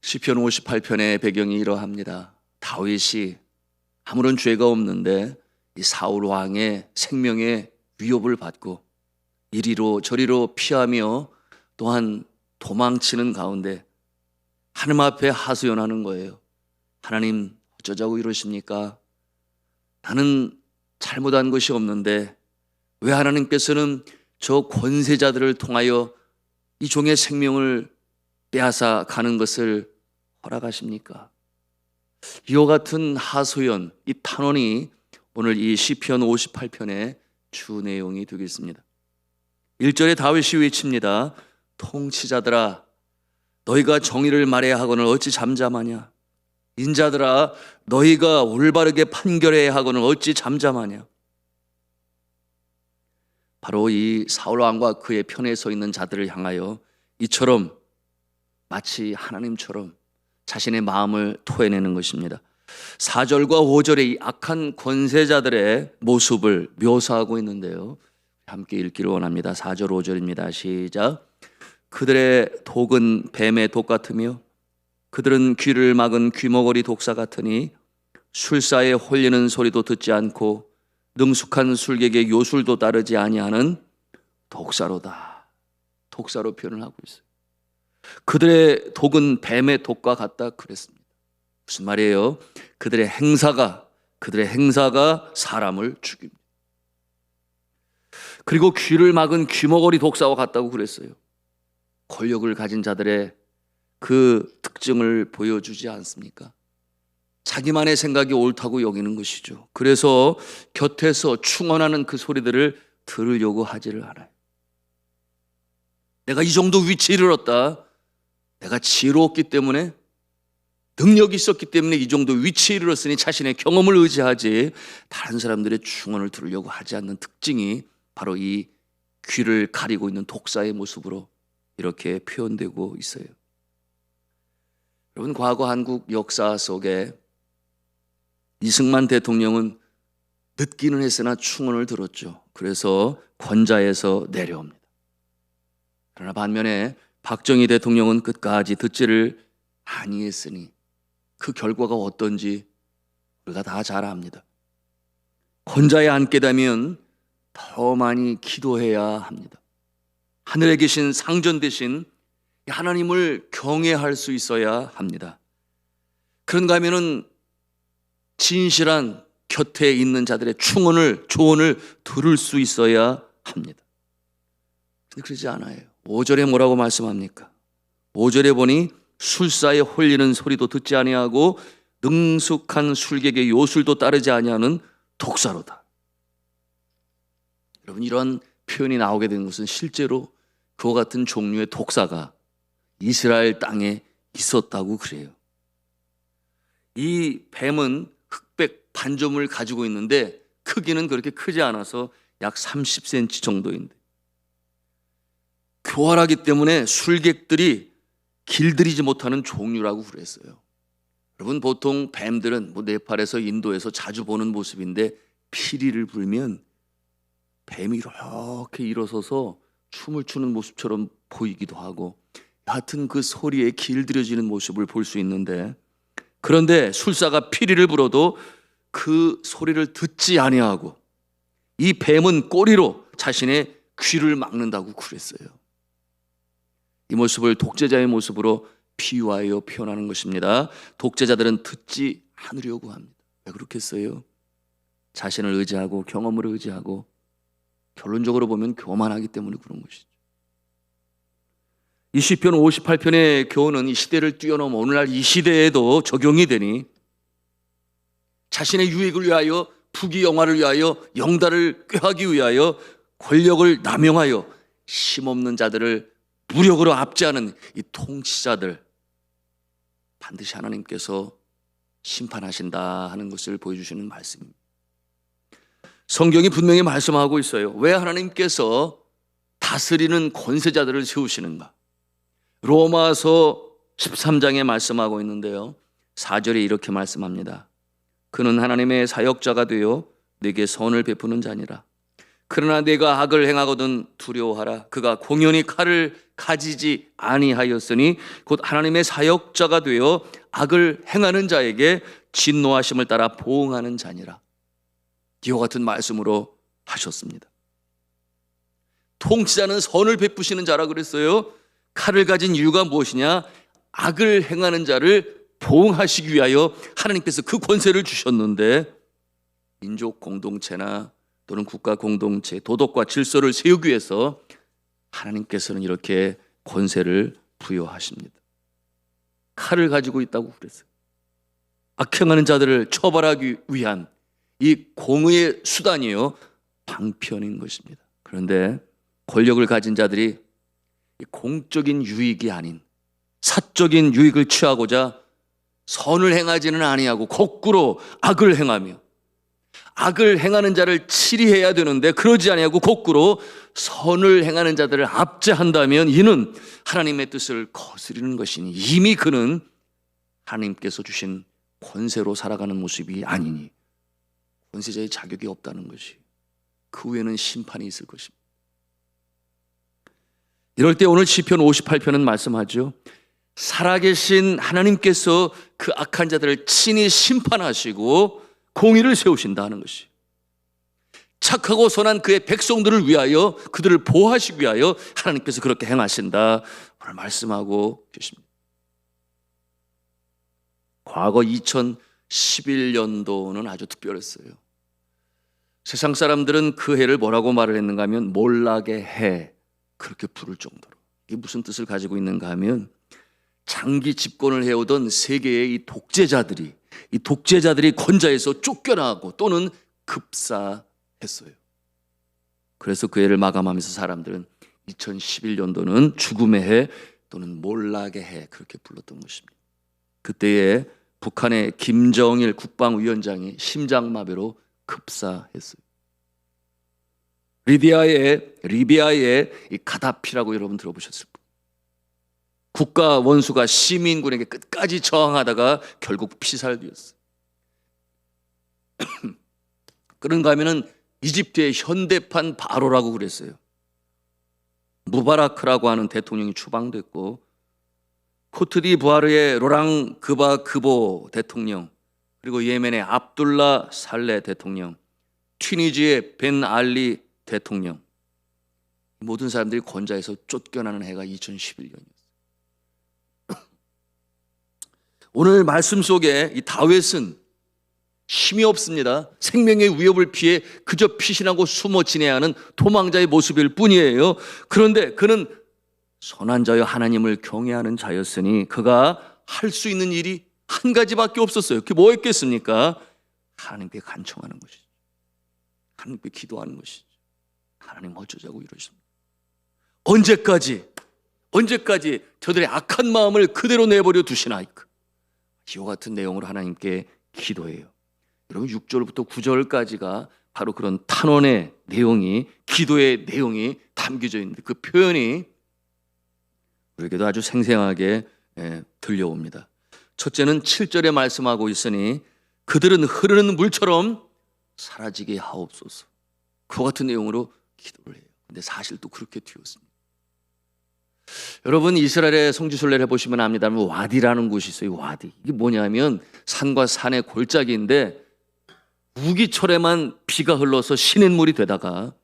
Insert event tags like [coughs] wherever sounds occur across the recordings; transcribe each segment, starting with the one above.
시편 58편의 배경이 이러합니다. 다윗이 아무런 죄가 없는데 이 사울 왕의 생명의 위협을 받고 이리로 저리로 피하며 또한 도망치는 가운데 하늘 앞에 하소연하는 거예요. 하나님 어쩌자고 이러십니까? 나는 잘못한 것이 없는데 왜 하나님께서는 저 권세자들을 통하여 이 종의 생명을 빼앗아 가는 것을 허락하십니까? 이와 같은 하소연, 이 탄원이 오늘 이 시편 58편의 주 내용이 되겠습니다. 1절에 다윗이 외칩니다. 통치자들아 너희가 정의를 말해야 하거늘 어찌 잠잠하냐? 인자들아 너희가 올바르게 판결해야 하거늘 어찌 잠잠하냐? 바로 이 사울 왕과 그의 편에 서 있는 자들을 향하여 이처럼 마치 하나님처럼 자신의 마음을 토해내는 것입니다. 4절과 5절의 이 악한 권세자들의 모습을 묘사하고 있는데요. 함께 읽기를 원합니다. 4절, 5절입니다. 시작. 그들의 독은 뱀의 독 같으며 그들은 귀를 막은 귀머거리 독사 같으니 술사에 홀리는 소리도 듣지 않고 능숙한 술객의 요술도 따르지 아니하는 독사로다. 독사로 표현을 하고 있어요. 그들의 독은 뱀의 독과 같다 그랬습니다. 무슨 말이에요? 그들의 행사가 그들의 행사가 사람을 죽입니다. 그리고 귀를 막은 귀머거리 독사와 같다고 그랬어요. 권력을 가진 자들의 그 특징을 보여주지 않습니까? 자기만의 생각이 옳다고 여기는 것이죠. 그래서 곁에서 충원하는 그 소리들을 들으려고 하지를 않아요. 내가 이 정도 위치에 이르렀다. 내가 지혜로웠기 때문에 능력이 있었기 때문에 이 정도 위치에 이르렀으니 자신의 경험을 의지하지 다른 사람들의 충언을 들으려고 하지 않는 특징이 바로 이 귀를 가리고 있는 독사의 모습으로 이렇게 표현되고 있어요. 여러분 과거 한국 역사 속에 이승만 대통령은 늦기는 했으나 충언을 들었죠. 그래서 권자에서 내려옵니다. 그러나 반면에 박정희 대통령은 끝까지 듣지를 아니했으니 그 결과가 어떤지 우리가 다 잘 압니다. 권자에 앉게 되면 더 많이 기도해야 합니다. 하늘에 계신 상전 대신 하나님을 경외할 수 있어야 합니다. 그런가 하면은 진실한 곁에 있는 자들의 충언을 조언을 들을 수 있어야 합니다. 근데 그러지 않아요. 5절에 뭐라고 말씀합니까? 5절에 보니 술사에 홀리는 소리도 듣지 아니하고 능숙한 술객의 요술도 따르지 아니하는 독사로다. 여러분 이런 표현이 나오게 된 것은 실제로 그와 같은 종류의 독사가 이스라엘 땅에 있었다고 그래요. 이 뱀은 흑백 반점을 가지고 있는데 크기는 그렇게 크지 않아서 약 30cm 정도인데 교활하기 때문에 술객들이 길들이지 못하는 종류라고 그랬어요. 여러분 보통 뱀들은 뭐 네팔에서 인도에서 자주 보는 모습인데 피리를 불면 뱀이 이렇게 일어서서 춤을 추는 모습처럼 보이기도 하고 같은 그 소리에 길들여지는 모습을 볼 수 있는데 그런데 술사가 피리를 불어도 그 소리를 듣지 아니하고 이 뱀은 꼬리로 자신의 귀를 막는다고 그랬어요. 이 모습을 독재자의 모습으로 비유하여 표현하는 것입니다. 독재자들은 듣지 않으려고 합니다. 왜 그렇겠어요? 자신을 의지하고 경험을 의지하고 결론적으로 보면 교만하기 때문에 그런 것이죠. 이 시편 58편의 교훈은 이 시대를 뛰어넘어 오늘날 이 시대에도 적용이 되니 자신의 유익을 위하여 부귀 영화를 위하여 영달을 꾀하기 위하여 권력을 남용하여 힘없는 자들을 무력으로 압제하는 이 통치자들 반드시 하나님께서 심판하신다 하는 것을 보여주시는 말씀입니다. 성경이 분명히 말씀하고 있어요. 왜 하나님께서 다스리는 권세자들을 세우시는가? 로마서 13장에 말씀하고 있는데요. 4절에 이렇게 말씀합니다. 그는 하나님의 사역자가 되어 내게 선을 베푸는 자니라. 그러나 내가 악을 행하거든 두려워하라. 그가 공연히 칼을 가지지 아니하였으니 곧 하나님의 사역자가 되어 악을 행하는 자에게 진노하심을 따라 보응하는 자니라. 이와 같은 말씀으로 하셨습니다. 통치자는 선을 베푸시는 자라 그랬어요. 칼을 가진 이유가 무엇이냐? 악을 행하는 자를 보응하시기 위하여 하나님께서 그 권세를 주셨는데 민족 공동체나 또는 국가 공동체, 도덕과 질서를 세우기 위해서 하나님께서는 이렇게 권세를 부여하십니다. 칼을 가지고 있다고 그랬어요. 악행하는 자들을 처벌하기 위한 이 공의의 수단이요 방편인 것입니다. 그런데 권력을 가진 자들이 이 공적인 유익이 아닌 사적인 유익을 취하고자 선을 행하지는 아니하고 거꾸로 악을 행하며 악을 행하는 자를 치리해야 되는데 그러지 아니하고 거꾸로 선을 행하는 자들을 압제한다면 이는 하나님의 뜻을 거스리는 것이니 이미 그는 하나님께서 주신 권세로 살아가는 모습이 아니니 권세자의 자격이 없다는 것이 그 후에는 심판이 있을 것입니다. 이럴 때 오늘 시편 58편은 말씀하죠. 살아계신 하나님께서 그 악한 자들을 친히 심판하시고 공의를 세우신다는 것이 착하고 선한 그의 백성들을 위하여 그들을 보호하시기 위하여 하나님께서 그렇게 행하신다 오늘 말씀하고 계십니다. 과거 2011년도는 아주 특별했어요. 세상 사람들은 그 해를 뭐라고 말을 했는가 하면 몰락의 해 그렇게 부를 정도로 이게 무슨 뜻을 가지고 있는가 하면 장기 집권을 해오던 세계의 이 독재자들이 이 독재자들이 권좌에서 쫓겨나고 또는 급사했어요. 그래서 그 해를 마감하면서 사람들은 2011년도는 죽음의 해 또는 몰락의 해 그렇게 불렀던 것입니다. 그때에 북한의 김정일 국방위원장이 심장마비로 급사했어요. 리비아의 리비아의 이 가다피라고 여러분 들어보셨을 거예요. 국가 원수가 시민군에게 끝까지 저항하다가 결국 피살되었어요. [clears throat] 그런가 하면은 이집트의 현대판 바로라고 그랬어요. 무바라크라고 하는 대통령이 추방됐고 코트디부아르의 로랑 그바 그보 대통령 그리고 예멘의 압둘라 살레 대통령 튀니지의 벤 알리 대통령 모든 사람들이 권좌에서 쫓겨나는 해가 2011년이었어요. [coughs] 오늘 말씀 속에 이 다윗은 힘이 없습니다. 생명의 위협을 피해 그저 피신하고 숨어 지내야 하는 도망자의 모습일 뿐이에요. 그런데 그는 선한 자여 하나님을 경외하는 자였으니 그가 할 수 있는 일이 한 가지밖에 없었어요. 그게 뭐였겠습니까? 하나님께 간청하는 것이죠. 하나님께 기도하는 것이죠. 하나님 어쩌자고 이러십니다. 언제까지 언제까지 저들의 악한 마음을 그대로 내버려 두시나이까? 이와 같은 내용으로 하나님께 기도해요. 여러분 6절부터 9절까지가 바로 그런 탄원의 내용이 기도의 내용이 담겨져 있는데 그 표현이 우리에게도 아주 생생하게 예, 들려옵니다. 첫째는 7절에 말씀하고 있으니 그들은 흐르는 물처럼 사라지게 하옵소서. 그와 같은 내용으로 기도를 해요. 근데 사실 또 그렇게 되었습니다. 여러분 이스라엘의 성지순례를 해보시면 압니다만 와디라는 곳이 있어요. 와디 이게 뭐냐면 산과 산의 골짜기인데 우기철에만 비가 흘러서 시냇물이 되다가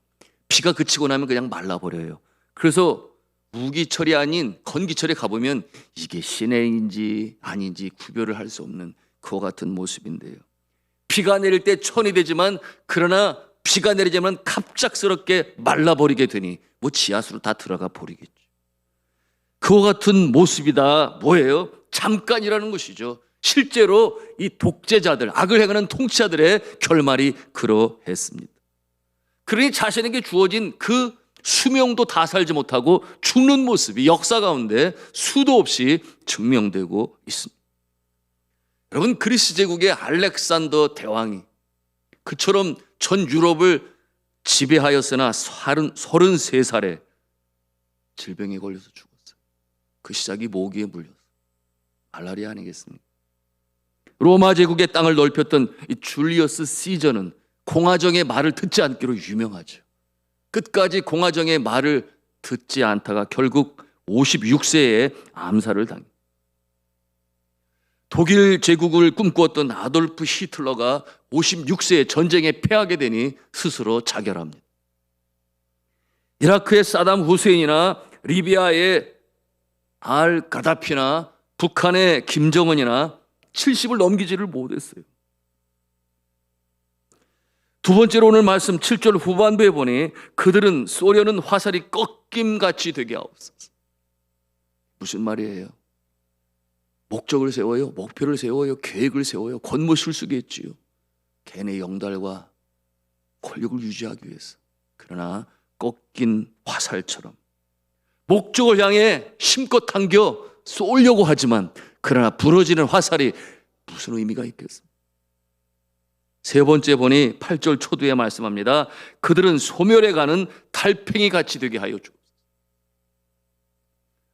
비가 그치고 나면 그냥 말라버려요. 그래서 우기철이 아닌 건기철에 가보면 이게 시내인지 아닌지 구별을 할 수 없는 그와 같은 모습인데요. 비가 내릴 때 천이 되지만 그러나 비가 내리자면 갑작스럽게 말라버리게 되니 뭐 지하수로 다 들어가 버리겠죠. 그와 같은 모습이다. 뭐예요? 잠깐이라는 것이죠. 실제로 이 독재자들, 악을 행하는 통치자들의 결말이 그러했습니다. 그러니 자신에게 주어진 그 수명도 다 살지 못하고 죽는 모습이 역사 가운데 수도 없이 증명되고 있습니다. 여러분 그리스 제국의 알렉산더 대왕이 그처럼 전 유럽을 지배하였으나 33살에 질병에 걸려서 죽었어요. 그 시작이 모기에 물려서 말라리아 아니겠습니까? 로마 제국의 땅을 넓혔던 이 줄리어스 시저는 공화정의 말을 듣지 않기로 유명하죠. 끝까지 공화정의 말을 듣지 않다가 결국 56세에 암살을 당해. 독일 제국을 꿈꾸었던 아돌프 히틀러가 56세에 전쟁에 패하게 되니 스스로 자결합니다. 이라크의 사담 후세인이나 리비아의 알 가다피나 북한의 김정은이나 70을 넘기지를 못했어요. 두 번째로 오늘 말씀 7절 후반부에 보니 그들은 쏘려는 화살이 꺾임같이 되게 하옵소서. 무슨 말이에요? 목적을 세워요, 목표를 세워요, 계획을 세워요, 권모술 쓰겠지요. 걔네 영달과 권력을 유지하기 위해서. 그러나 꺾인 화살처럼 목적을 향해 힘껏 당겨 쏘려고 하지만 그러나 부러지는 화살이 무슨 의미가 있겠습니까? 세 번째 보니 8절 초두에 말씀합니다. 그들은 소멸해 가는 달팽이 같이 되게 하여 주옵소서.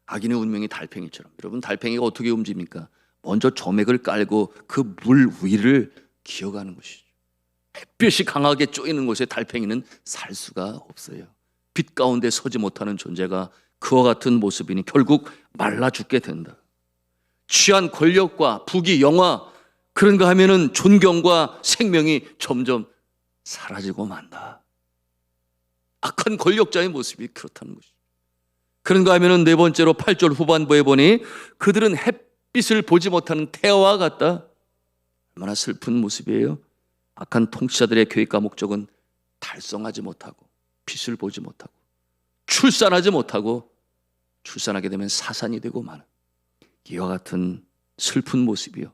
악인의 운명이 달팽이처럼. 여러분 달팽이가 어떻게 움직입니까? 먼저 점액을 깔고 그 물 위를 기어가는 것이죠. 햇볕이 강하게 쪼이는 곳에 달팽이는 살 수가 없어요. 빛 가운데 서지 못하는 존재가 그와 같은 모습이니 결국 말라 죽게 된다. 취한 권력과 부귀 영화 그런가 하면은 존경과 생명이 점점 사라지고 만다. 악한 권력자의 모습이 그렇다는 것이죠. 그런가 하면은 네 번째로 8절 후반부에 보니 그들은 햇빛을 보지 못하는 태아와 같다. 얼마나 슬픈 모습이에요. 악한 통치자들의 계획과 목적은 달성하지 못하고 빛을 보지 못하고 출산하지 못하고 출산하게 되면 사산이 되고 마는 이와 같은 슬픈 모습이요.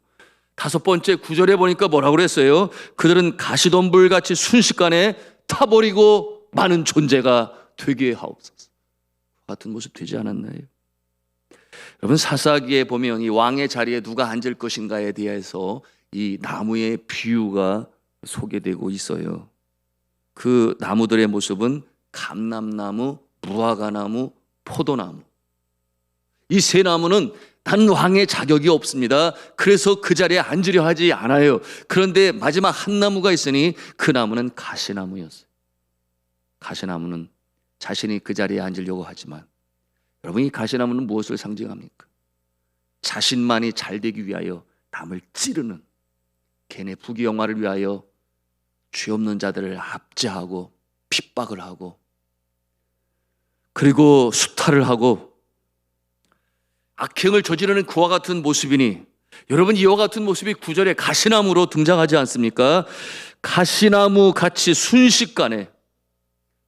다섯 번째 구절에 보니까 뭐라고 그랬어요? 그들은 가시덤불 같이 순식간에 타버리고 많은 존재가 되게 하옵소서. 같은 모습 되지 않았나요? 여러분 사사기에 보면 이 왕의 자리에 누가 앉을 것인가에 대해서 이 나무의 비유가 소개되고 있어요. 그 나무들의 모습은 감람나무, 무화과나무, 포도나무. 이 세 나무는 단 왕의 자격이 없습니다. 그래서 그 자리에 앉으려 하지 않아요. 그런데 마지막 한 나무가 있으니 그 나무는 가시나무였어요. 가시나무는 자신이 그 자리에 앉으려고 하지만 여러분 이 가시나무는 무엇을 상징합니까? 자신만이 잘 되기 위하여 남을 찌르는 걔네 부귀영화를 위하여 죄 없는 자들을 압제하고 핍박을 하고 그리고 수탈을 하고 악행을 저지르는 그와 같은 모습이니 여러분 이와 같은 모습이 구절에 가시나무로 등장하지 않습니까? 가시나무 같이 순식간에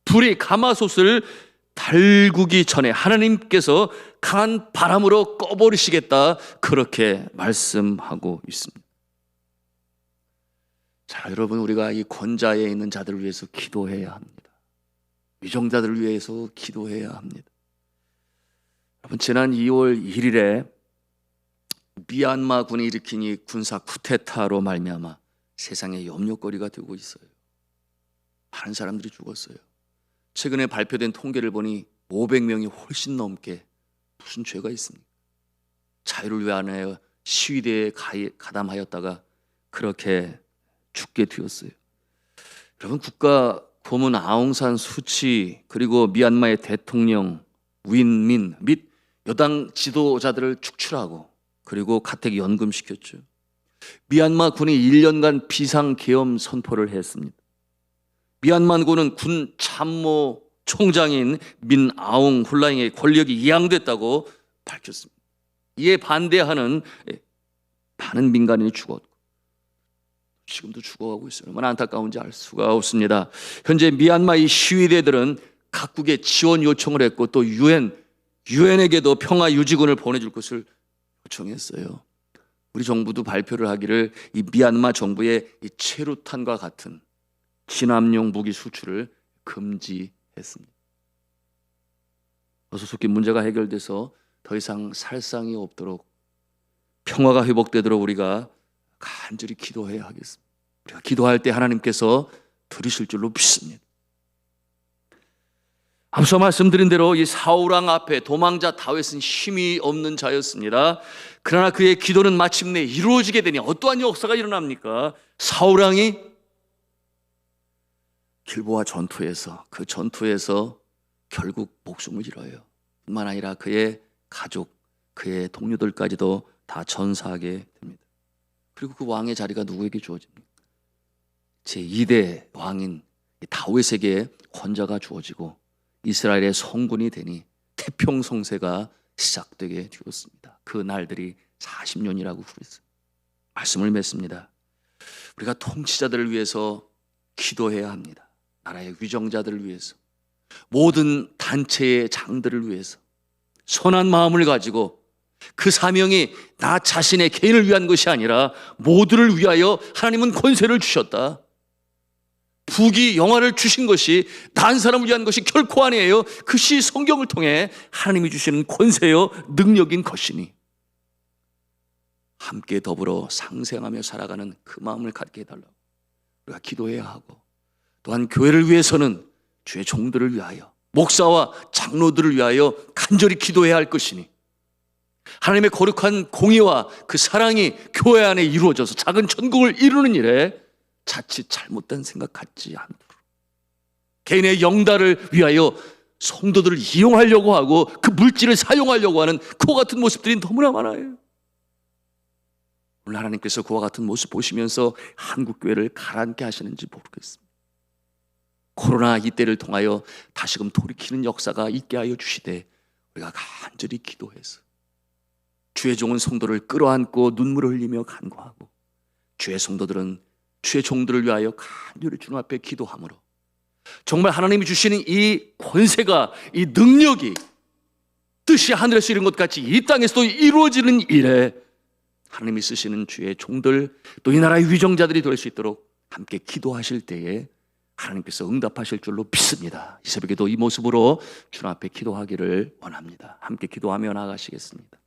불이 가마솥을 달구기 전에 하나님께서 강한 바람으로 꺼버리시겠다 그렇게 말씀하고 있습니다. 자, 여러분 우리가 이 권자에 있는 자들을 위해서 기도해야 합니다. 위정자들을 위해서 기도해야 합니다. 여러분 지난 2월 1일에 미얀마 군이 일으킨 이 군사 쿠데타로 말미암아 세상의 염려거리가 되고 있어요. 많은 사람들이 죽었어요. 최근에 발표된 통계를 보니 500명이 훨씬 넘게 무슨 죄가 있습니까? 자유를 위하여 시위대에 가담하였다가 그렇게 죽게 되었어요. 여러분 국가 고문 아웅산 수치 그리고 미얀마의 대통령 윈민 및 여당 지도자들을 축출하고 그리고 가택 연금시켰죠. 미얀마 군이 1년간 비상계엄 선포를 했습니다. 미얀마군은 군 참모 총장인 민 아웅 훌라잉의 권력이 이양됐다고 밝혔습니다. 이에 반대하는 많은 민간인이 죽었고 지금도 죽어가고 있어요. 얼마나 안타까운지 알 수가 없습니다. 현재 미얀마 이 시위대들은 각국에 지원 요청을 했고 또 유엔 유엔에게도 평화 유지군을 보내줄 것을 요청했어요. 우리 정부도 발표를 하기를 이 미얀마 정부의 이 체루탄과 같은 진압용 무기 수출을 금지했습니다. 어수속히 문제가 해결돼서 더 이상 살상이 없도록 평화가 회복되도록 우리가 간절히 기도해야 하겠습니다. 우리가 기도할 때 하나님께서 들으실 줄로 믿습니다. 앞서 말씀드린 대로 이 사울왕 앞에 도망자 다윗은 힘이 없는 자였습니다. 그러나 그의 기도는 마침내 이루어지게 되니 어떠한 역사가 일어납니까? 사울왕이 길보아 전투에서 그 전투에서 결국 목숨을 잃어요. 뿐만 아니라 그의 가족, 그의 동료들까지도 다 전사하게 됩니다. 그리고 그 왕의 자리가 누구에게 주어집니까? 제 2대 왕인 다윗에게 권자가 주어지고 이스라엘의 성군이 되니 태평성세가 시작되게 되었습니다. 그 날들이 40년이라고 그랬어요. 말씀을 맺습니다. 우리가 통치자들을 위해서 기도해야 합니다. 나라의 위정자들을 위해서 모든 단체의 장들을 위해서 선한 마음을 가지고 그 사명이 나 자신의 개인을 위한 것이 아니라 모두를 위하여 하나님은 권세를 주셨다. 부귀 영화를 주신 것이 단 사람을 위한 것이 결코 아니에요. 그것이 성경을 통해 하나님이 주시는 권세요 능력인 것이니 함께 더불어 상생하며 살아가는 그 마음을 갖게 해달라고 우리가 기도해야 하고 또한 교회를 위해서는 주의 종들을 위하여 목사와 장로들을 위하여 간절히 기도해야 할 것이니 하나님의 거룩한 공의와 그 사랑이 교회 안에 이루어져서 작은 천국을 이루는 일에 자칫 잘못된 생각 갖지 않도록 개인의 영달을 위하여 성도들을 이용하려고 하고 그 물질을 사용하려고 하는 그와 같은 모습들이 너무나 많아요. 오늘 하나님께서 그와 같은 모습 보시면서 한국 교회를 가라앉게 하시는지 모르겠습니다. 코로나 이때를 통하여 다시금 돌이키는 역사가 있게 하여 주시되 우리가 간절히 기도해서 주의 종은 성도를 끌어안고 눈물을 흘리며 간구하고 주의 성도들은 주의 종들을 위하여 간절히 주님 앞에 기도함으로 정말 하나님이 주시는 이 권세가 이 능력이 뜻이 하늘에서 이룬 것 같이 이 땅에서도 이루어지는 일에 하나님이 쓰시는 주의 종들 또 이 나라의 위정자들이 될 수 있도록 함께 기도하실 때에 하나님께서 응답하실 줄로 믿습니다. 이 새벽에도 이 모습으로 주 앞에 기도하기를 원합니다. 함께 기도하며 나아가시겠습니다.